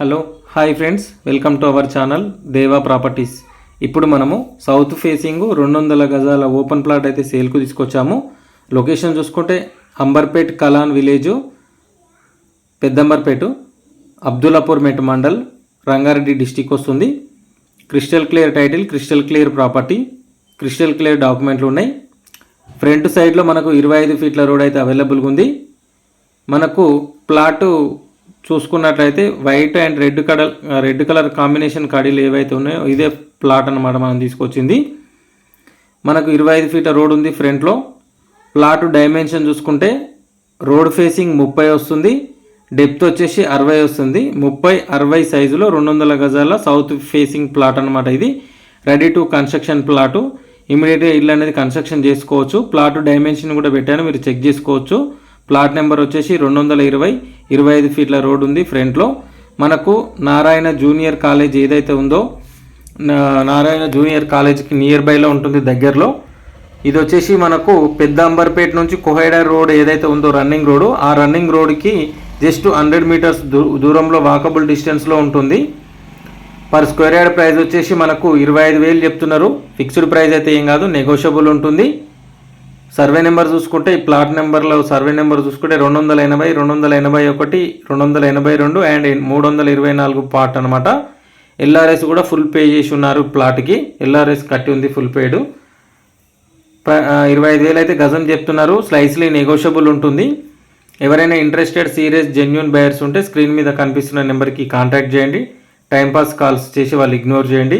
Hello hi friends. Welcome to our channel Deva properties. ఇప్పుడు మనము south facing రెండు వందల గజాల ఓపెన్ ప్లాట్ అయితే సేల్కు తీసుకొచ్చాము. లొకేషన్ చూసుకుంటే అంబర్పేట్ కలాన్ విలేజు పెద్దంబర్పేట అబ్దుల్లాపూర్ మెట్ మండల్ రంగారెడ్డి డిస్టిక్ వస్తుంది. Crystal clear title crystal clear property crystal clear డాక్యుమెంట్లు ఉన్నాయి. ఫ్రంట్ సైడ్లో మనకు ఇరవై ఐదు ఫీట్ల రోడ్ అయితే అవైలబుల్గా ఉంది. మనకు ప్లాటు చూసుకున్నట్లయితే white and red colour red colour combination కడీలు ఏవైతే ఉన్నాయో ఇదే ప్లాట్ అన్నమాట మనం తీసుకొచ్చింది. మనకు ఇరవై ఐదు ఫీట్ల రోడ్ ఉంది ఫ్రంట్లో ప్లాట్ డైమెన్షన్ చూసుకుంటే రోడ్ ఫేసింగ్ ముప్పై వస్తుంది. డెప్త్ వచ్చేసి అరవై వస్తుంది. ముప్పై అరవై సైజులో రెండు వందల గజాల సౌత్ ఫేసింగ్ ప్లాట్ అనమాట ఇది. రెడీ టు కన్స్ట్రక్షన్ ప్లాటు ఇమీడియట్గా ఇల్లు అనేది కన్స్ట్రక్షన్ చేసుకోవచ్చు. ప్లాట్ డైమెన్షన్ కూడా పెట్టాను మీరు చెక్ చేసుకోవచ్చు. ప్లాట్ నెంబర్ వచ్చేసి రెండు వందల ఇరవై ఇరవై ఐదు ఫీట్ల రోడ్ ఉంది ఫ్రంట్లో. మనకు నారాయణ జూనియర్ కాలేజ్ ఏదైతే ఉందో నారాయణ జూనియర్ కాలేజ్కి నియర్ బైలో ఉంటుంది దగ్గరలో. ఇది వచ్చేసి మనకు పెద్ద అంబర్పేట నుంచి కొహైడర్ రోడ్ ఏదైతే ఉందో రన్నింగ్ రోడ్ ఆ రన్నింగ్ రోడ్కి జస్ట్ హండ్రెడ్ మీటర్స్ దూ- దూరంలో వాకబుల్ డిస్టెన్స్లో ఉంటుంది. పర్ స్క్వేర్ యార్డ్ ప్రైస్ వచ్చేసి మనకు ఇరవై ఐదు వేలు చెప్తున్నారు. ఫిక్స్డ్ ప్రైస్ అయితే ఏం కాదు నెగోషియబుల్ ఉంటుంది. సర్వే నెంబర్ చూసుకుంటే ఈ ప్లాట్ నెంబర్లో సర్వే నెంబర్ చూసుకుంటే రెండు వందల ఎనభై రెండు వందల ఎనభై ఒకటి రెండు వందల ఎనభై రెండు అండ్ మూడు వందల ఇరవై నాలుగు పార్ట్ అనమాట ఎల్ఆర్ఎస్ కూడా ఫుల్ పే చేసి ఉన్నారు ప్లాట్కి. ఎల్ఆర్ఎస్ కట్టి ఉంది ఫుల్ పేడ్ ఇరవై ఐదు వేలు అయితే గజం చెప్తున్నారు. స్లైస్లీ నెగోషియబుల్ ఉంటుంది. ఎవరైనా ఇంట్రెస్టెడ్ సీరియస్ జెన్యున్ బయర్స్ ఉంటే స్క్రీన్ మీద కనిపిస్తున్న నెంబర్కి కాంటాక్ట్ చేయండి. టైంపాస్ కాల్స్ చేసి వాళ్ళు ఇగ్నోర్ చేయండి.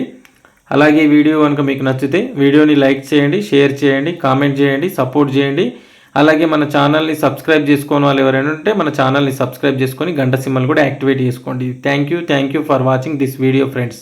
అలాగే వీడియో కనుక మీకు నచ్చితే వీడియోని లైక్ చేయండి షేర్ చేయండి కామెంట్ చేయండి సపోర్ట్ చేయండి. అలాగే మన ఛానల్ని సబ్స్క్రైబ్ చేసుకోని వాళ్ళు ఎవరైనా ఉంటే మన ఛానల్ని సబ్స్క్రైబ్ చేసుకొని గంట సిమ్మలు కూడా యాక్టివేట్ చేసుకోండి. Thank you thank you for watching this video friends